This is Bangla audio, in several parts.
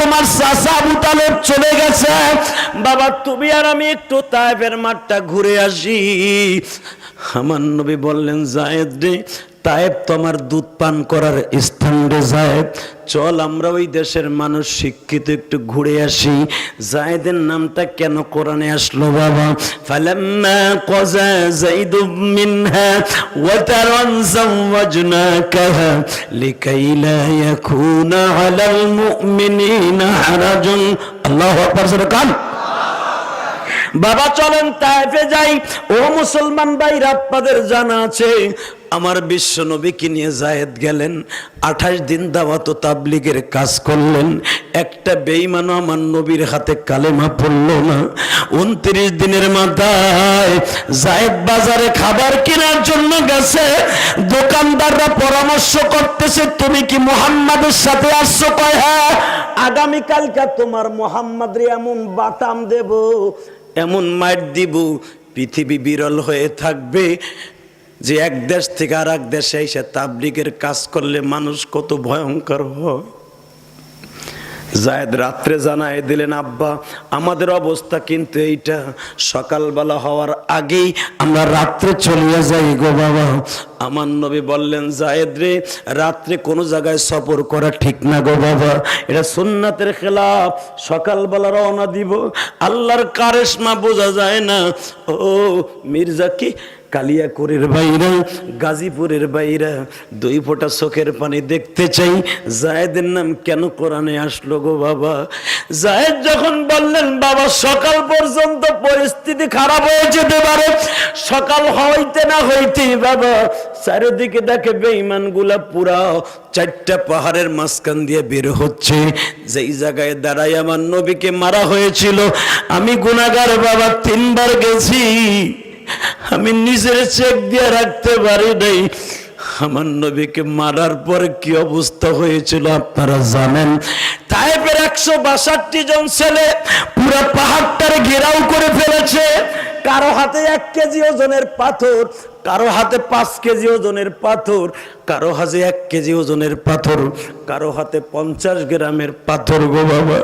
তোমার চলে গেছে। বাবা, তুমি আর আমি একটু মাঠটা ঘুরে আসি। আমার নবী বললেন, জায়েদ রে তায়েব তো আমার দুধ পান করার স্থান জায়েদ চল আমরা ওই দেশের মানুষ শিক্ষিত একটু ঘুরে আসি। জায়েদের নামটা কেন কোরআনে আসলো বাবা? ফালাম্মা কাজা মিনহা লিকাই লা ইয়াকুনা আলাল মুমিনিনা হারাজুন। আল্লাহু আকবার, জোরে কান। বাবা, চলেন তাইফে যাই। ও মুসলমান ভাইরা, আপনাদের জানা আছে আমার বিশ্ব নবীকে নিয়ে জায়েদ গেলেন, আঠাশ দিন দাওয়াত তাবলিগের কাজ করলেন। একটা বেইমানও আমার নবীর হাতে কালেমা পড়ল না। উনত্রিশ দিনের মাথায় জায়েদ বাজারে খাবার কেনার জন্য গেছে। দোকানদাররা পরামর্শ করতেছে, তুমি কি মোহাম্মদের সাথে আসছো কয়? হ্যাঁ আগামীকালকে তোমার মোহাম্মদরে এমন বাটাম দেব, এমন মাইট দিব, পৃথিবী বিরল হয়ে থাকবে। যে এক দেশ থেকে আর এক দেশে এসে তাবলিগের কাজ করলে মানুষ কত ভয়ঙ্কর হয়। জায়দ রাত্রে জানায় দিলেন, আব্বা, আমাদের অবস্থা কিন্তু এইটা। সকালবেলা হওয়ার আগেই আমরা রাত্রে চলিয়ে যাই গো বাবা। আমার নবী বললেন, জায়েদ রে, রাত্রে কোনো জায়গায় সফর করা ঠিক না গো বাবা। এটা সুন্নাতের খেলাফ। সকালবেলা রওনা দিব। আল্লাহর কারেশমা বোঝা যায় না। ও মির্জা কি কালিয়াকুরের বাইরা গাজীপুরের বাইরা দুই ফোঁটা চোখের পানি দেখতে চাই। জায়েদের নাম কেন কোরআনে আসলো গো বাবা? জায়েদ যখন বললেন, বাবা, সকাল পর্যন্ত পরিস্থিতি খারাপ হয়ে যেতে পারে। সকাল হইতে না হইতে বাবা, চারিদিকে দেখে বেঈমানগুলা পুরা চারটা পাহাড়ের মাঝখান দিয়ে বের হচ্ছে। যেই জায়গায় দাঁড়াই আমার নবীকে মারা হয়েছিল। আমি গুনাগার বাবা, তিনবার গেছি। আমি নিজের চেক দিয়ে রাখতে পারি নাই। আমার নবীকে মারার পরে কি অবস্থা হয়েছিল আপনারা জানেন? তাইপের একশো বাষট্টি জন ছেলে পুরো পাহাড়টারে ঘেরাও করে ফেলেছে। কারও হাতে এক কেজি ওজনের পাথর কারও হাতে পাঁচ কেজি ওজনের পাথর, কারও হাতে এক কেজি ওজনের পাথর, কারও হাতে পঞ্চাশ গ্রামের পাথর গো বাবা,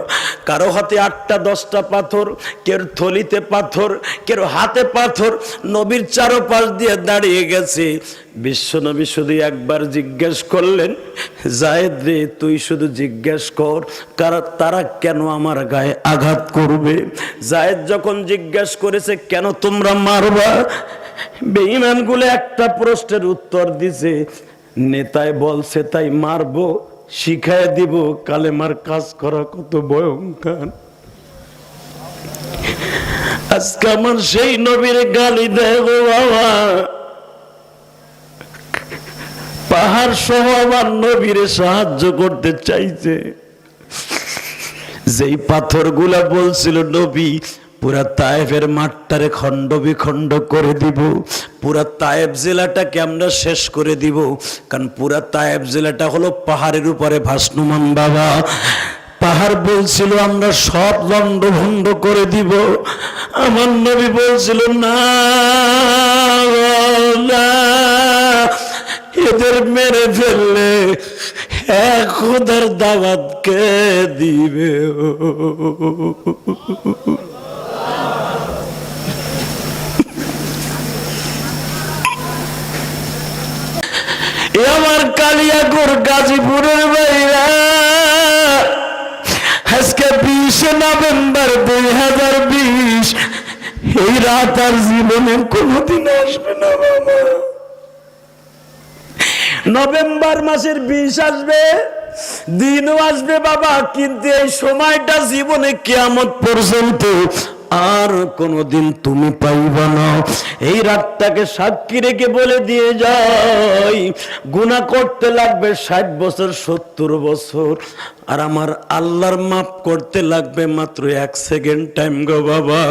কারও হাতে আটটা দশটা পাথর কেউ থলিতে পাথর কেউ হাতে পাথর, নবীর চারোপাশ দিয়ে দাঁড়িয়ে গেছে। বিশ্ব নবী শুধু একবার জিজ্ঞেস করলেন, জায়েদ রে, তুই শুধু জিজ্ঞেস কর, কারা, তারা কেন আমার গায়ে আঘাত করবে? জায়েদ যখন জিজ্ঞেস করেছে, কেন তোমরা মারবা? বেঈমানগুলো একটা প্রশ্নের উত্তর দিছে, নেতায় বলছে, তাই মারবো, শিখায় দিব, কালেমার কাজ করা কত ভয়ঙ্কর আজকে আমার সেই নবীর গালি গো বাবা। পাহাড় সহ আমার নবীরে সাহায্য করতে চাইছে। যেই পাথরগুলা বলছিল, নবী পুরা তায়েফের মাঠটারে খণ্ড বিখণ্ড করে দিব। পুরা তায়েব জেলাটাকে আমরা শেষ করে দিব? কারণ পুরা তায়েব জেলাটা হলো পাহাড়ের উপরে ভাসনুমান বাবা। পাহাড় বলছিল, আমরা সব দণ্ড ভণ্ড করে দিব। আমার নবী বলছিল, না এদের মেরে ফেললে এক খোদার দাওয়াত কে দিবে। আমার কালিয়াকুর গাজীপুরের বাইরা। আজকে বিশে নভেম্বর দুই হাজার বিশ। এই রাত আর জীবনে কোনোদিন আসবে না বাবা নভেম্বর মাসের বিষ আসবে, দিনও আসবে বাবা, কিন্তু এই সময়টা জীবনে কেয়ামত পর্যন্ত আর কোনোদিন তুমি পাইবা না। এই রাতটাকে সাক্ষী রেখে বলে দিয়ে যাই। গুণা করতে লাগবে ষাট বছর, সত্তর বছর। আর আমার আল্লাহর মাপ করতে লাগবে মাত্র এক সেকেন্ড টাইম গো বাবা।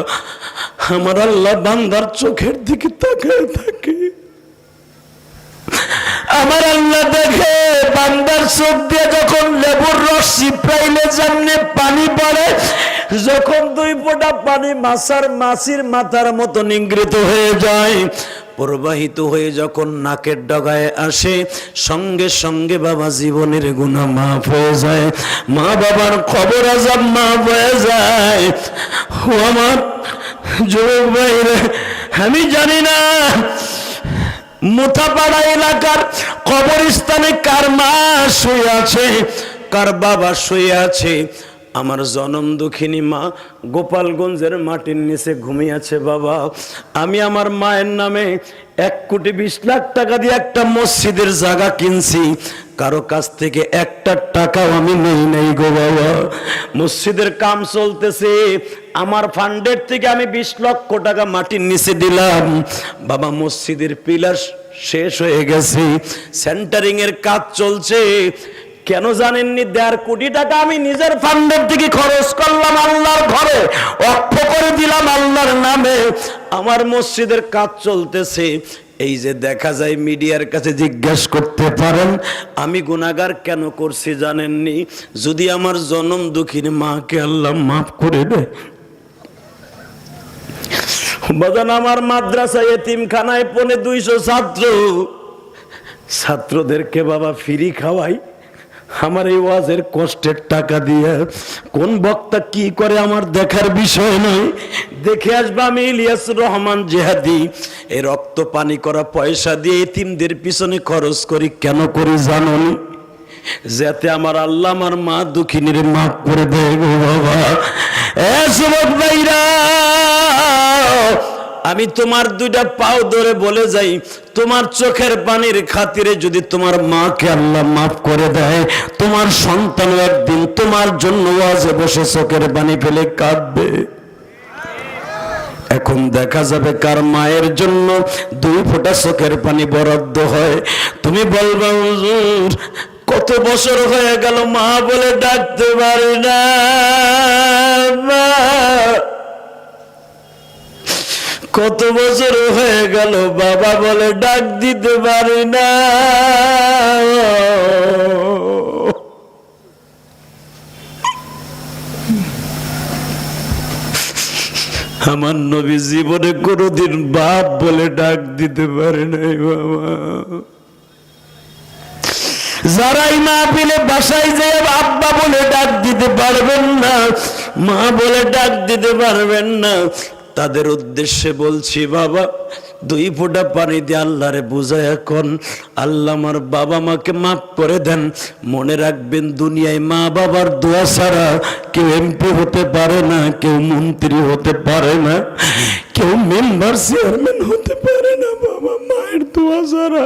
আমার আল্লাহ বান্দার চোখের দিকে তাকায় থাকে। আমার আল্লাহ দেখে বান্দার চোখ দিয়ে যখন লেবুর রস চিপড়াইলে যেমনি পানি পড়ে যখন দুই ফোঁটা পানি মাছার মাছির মাথার মতো নিংৃত হয়ে যায়, প্রবাহিত হয়ে যখন নাকের ডগায় আসে, সঙ্গে সঙ্গে বাবা জীবনের গুণা মাফ হয়ে যায়। মা বাবার খবর আজাব মাফ হয়ে যায়। ও আমার যুবক ভাইরে, আমি জানি না মুথাপাড়া এলাকার কবরস্থানে কার মা শুয়ে আছে, কার বাবা শুয়ে আছে। আমার জনম দুঃখিনী মা গোপালগঞ্জের মাটির নিচে ঘুমিয়েছে বাবা। আমি আমার মায়ের নামে এক কোটি বিশ লাখ টাকা দিয়ে একটা মসজিদের জায়গা কিনছি। কারও কাছ থেকে একটা টাকাও আমি নেই নেই গো বাবা। মসজিদের কাম চলতেছে। আমার ফান্ডের থেকে আমি বিশ লক্ষ টাকা মাটির নিচে দিলাম। বাবা, মসজিদের পিলার শেষ হয়ে গেছে। সেন্টারিং এর কাজ চলছে। কেন জানেননি? দেড় কোটি টাকা আমি নিজের ফান্ডের থেকে খরচ করলাম আল্লাহর ঘরে অক্ষ করে দিলাম আল্লাহর নামে। আমার মসজিদের কাজ চলতেছে। এই যে দেখা যায় মিডিয়ার কাছে জিজ্ঞেস করতে পারেন, আমি গুনাগার কেন করছি জানেননি? যদি আমার জনম দুঃখিনী মাকে আল্লাহ মাফ করে দেয় বাজান, আমার মাদ্রাসায় এতিমখানায় পনে দুইশো ছাত্র। ছাত্রদেরকে বাবা ফ্রি খাওয়াই। আমার এই ওয়াজের কষ্টের টাকা দিয়ে কোন বক্তা কি করে আমার দেখার বিষয় নয়? দেখে আসবে আমি ইলিয়াস রহমান জেহাদি। এই রক্ত পানি করা পয়সা দিয়ে এতিমদের পিছনে খরচ করি কেন করি জানুন? যাতে আমার আল্লাহ আমার মা দুঃখিনীর মাফ করে দেয় গো বাবা। এ যুবক ভাইরা আমি তোমার দুইটা পাও ধরে বলে যাই, তোমার চোখের পানির খাতিরে যদি তোমার মাকে আল্লাহ মাফ করে দেয়, তোমার সন্তান একদিন তোমার জন্য আজে বসে চোখের পানি ফেলে কাঁদবে এখন দেখা যাবে কার মায়ের জন্য দুই ফোঁটা চোখের পানি বরাদ্দ হয় তুমি বলবে, হুজুর, কত বছর হয়ে গেল মা বলে ডাকতে পারি না। কত বছর হয়ে গেল, বাবা বলে ডাক দিতে পারি না। আমার নবী জীবনে কোনোদিন বাপ বলে ডাক দিতে পারে নাই, বাবা। যারাই মা পেলে বাসায় যে আব্বা বলে ডাক দিতে পারবেন না, মা বলে ডাক দিতে পারবেন না। তাদের উদ্দেশ্যে বলছি, বাবা, দুই ফোঁটা পানি দিয়ে আল্লাহরে বুঝায় এখন। আল্লাহ আমার বাবা মাকে মাফ করে দেন। মনে রাখবেন, দুনিয়ায় মা বাবার দোয়া ছাড়া কেউ এমপি হতে পারে না, কেউ মন্ত্রী হতে পারে না, কেউ মেম্বার চেয়ারম্যান হতে পারে না, বাবা, মায়ের দোয়া ছাড়া।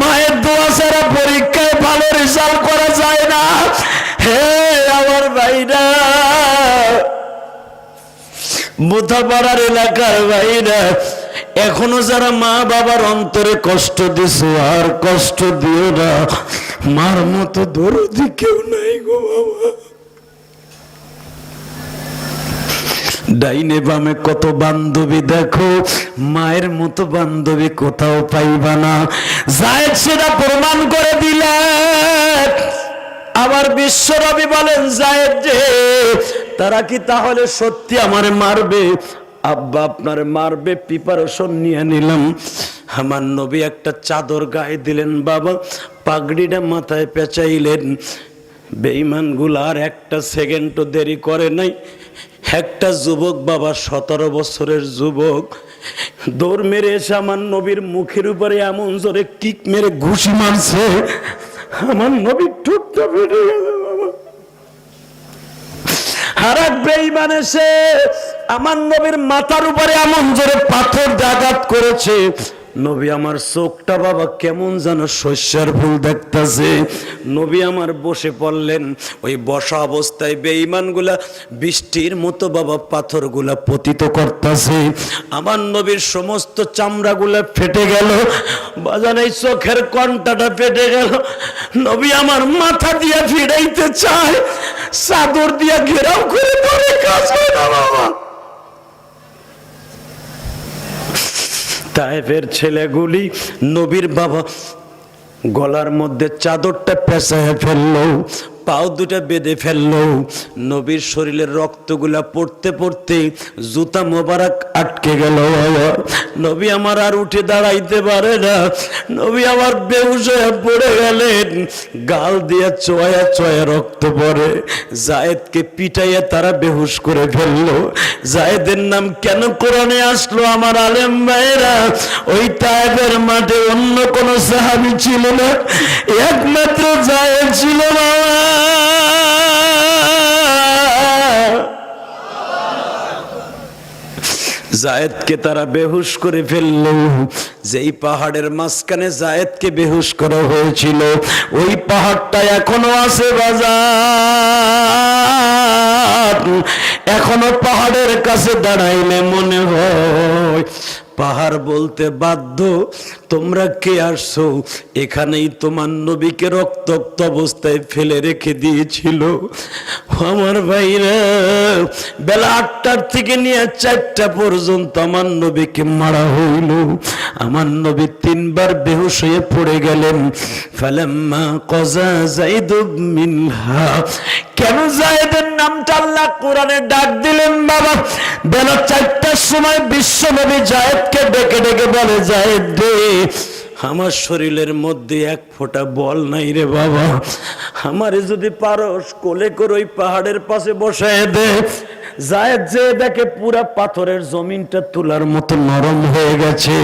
মায়ের দোয়া ছাড়া পরীক্ষায় ভালো রেজাল্ট করা যায় না। হে আমার ভাইরা মুথাপাড়ার এলাকার ভাইরা এখনও যারা মা বাবার অন্তরে কষ্ট দিছো আর কষ্ট দিও না। মার মতো দরদি কেউ নাই গো বাবা। ডাইনে বামে কত বান্ধবী দেখো, মায়ের মতো বান্ধবী কোথাও পাইবা না। জায়েদ সেটা প্রমাণ করে দিলেন আবার বিশ্বরবি বলেন, জায়েদ যে তারা কি তাহলে সত্যি আমারে মারবে? আব্বা, আপনার মারবে প্রিপারেশন নিয়ে নিলাম। আমার নবী একটা চাদর গায়ে দিলেন, বাবা। পাগড়িটা মাথায় পেঁচাইলেন। বেইমানগুলো আর একটা সেকেন্ডও দেরি করে নাই। একটা যুবক, বাবা, সতেরো বছরের যুবক। দৌড় মেরে এসে আমার নবীর মুখের উপরে এমন জোরে কিক মেরে ঘুষি মারছে। আমার নবীর ঠুকটা ফেটে গেল। আর এক বেঈমান এসে আমার নবীর মাথার উপরে এমন জোরে পাথর দাগাত করেছে, নবী, আমার চোখটা বাবা কেমন যেন শস্যের ফুল দেখতেছে। নবী আমার বসে পড়লেন, ওই বসা অবস্থায় বেঈমানগুলা বৃষ্টির মতো বাবা পাথরগুলা পতিত করতেছে। আমার নবীর সমস্ত চামড়াগুলা ফেটে গেল বাজান এই চোখের কণ্টাটা ফেটে গেল। নবী আমার মাথা দিয়ে ফিরাইতে চায় চাদর দিয়া ঘেরাও করে ধরে কাজ হয় না, বাবা। তাইফের ছেলেগুলি নবীর বাবা গলার মধ্যে চাদরটা পেঁচায় ফেলল। পাও দুটা বেঁধে ফেলল। নবীর শরীরের রক্তগুলা পড়তে পড়তে জুতা মোবারক আটকে গেল। নবী আমার আর উঠে দাঁড়াইতে পারে না। নবী আমার হয়ে পড়ে গেলেন। গাল দিয়ে চয়া চয়া রক্ত পড়ে। জায়েদকে পিটাইয়া তারা বেহুশ করে ফেলল। জায়েদের নাম কেন কোরআনে আসলো আমার আলেম ভাইরা ওই তায়েবের মাঠে অন্য কোন সাহাবি ছিল না। একমাত্র জায়েদ ছিল জায়েদকে তারা বেহুশ করে ফেলল। যেই পাহাড়ের মাঝখানে জায়েদকে বেহুশ করা হয়েছিল, ওই পাহাড়টা এখনও আছে বাজার। এখনও পাহাড়ের কাছে দাঁড়াইলে মনে হয় পাহাড় বলতে বাধ্য। তোমরা কে আসছো? এখানেই তোমার নবীকে রক্তাক্ত অবস্থায় ফেলে রেখে দিয়েছিল। আমার ভাইরা, বেলা আটটার থেকে নিয়ে চারটা পর্যন্ত আমার নবীকে মারা হইল। আমার নবী তিনবার বেহুশ হয়ে পড়ে গেলেন। ফালাম্মা কজা জাইদুব মিনহা। কেন জায়েদের নামটা আল্লাহ কোরআনে ডাক দিলেন, বাবা। বেলা চারটার সময় বিশ্ব নবী জায়েদকে ডেকে ডেকে বলে রে, আমার শরীরের মধ্যে এক ফোঁটা বল নাই রে বাবা। আমারে যদি পারস কোলে করে ওই পাহাড়ের পাশে বসায় দে। জায়েদ যে দেখে পুরা পাথরের জমিনটা তোলার মতো নরম হয়ে গেছে।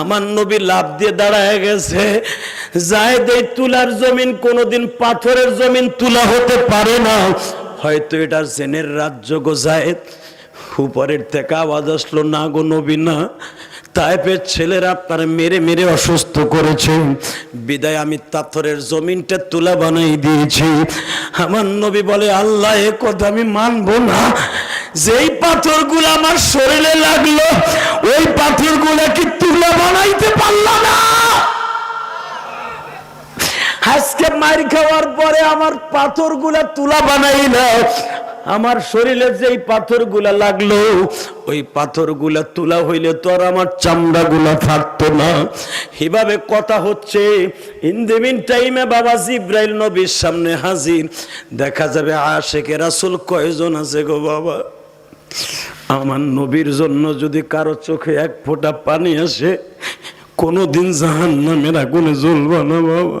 আমার নবী লাভ দিয়ে দাঁড়ায় গেছে। জায়েদ এই তুলার জমিন কোনোদিন পাথরের জমিন তুলা হতে পারে না। হয়তো এটা জেনের রাজ্য গো জায়েদ, উপরের থেকে আওয়াজ আসলো, না গো নবী, না। তাইপের ছেলেরা আপনার মেরে মেরে অসুস্থ করেছে। বিদায় আমি পাথরের জমিনটা তুলা বানাই দিয়েছি। আমার নবী বলে, আল্লাহ, এ কথা আমি মানব না। যেই পাথরগুলো আমার শরীরে লাগল, ওই পাথরগুলো কি তুলা বানাইতে পারলাম না। আজকে মার খাওয়ার পরে আমার পাথরগুলা তুলা বানাইলাম আমার শরীরে যেই পাথরগুলা লাগল, ওই পাথরগুলা তুলা হইলে তো আর আমার চামড়াগুলা ফাটতো না। এভাবে কথা হচ্ছে। ইন দ্য মিন টাইমে বাবা জিব্রাইল নবীর সামনে হাজির। দেখা যাবে আশেকে রাসুল কয়জন আছে গো বাবা? আমার নবীর জন্য যদি কারও চোখে এক ফোঁটা পানি আসে, কোনোদিন জাহান নামের আগুনে জ্বলবা না বাবা।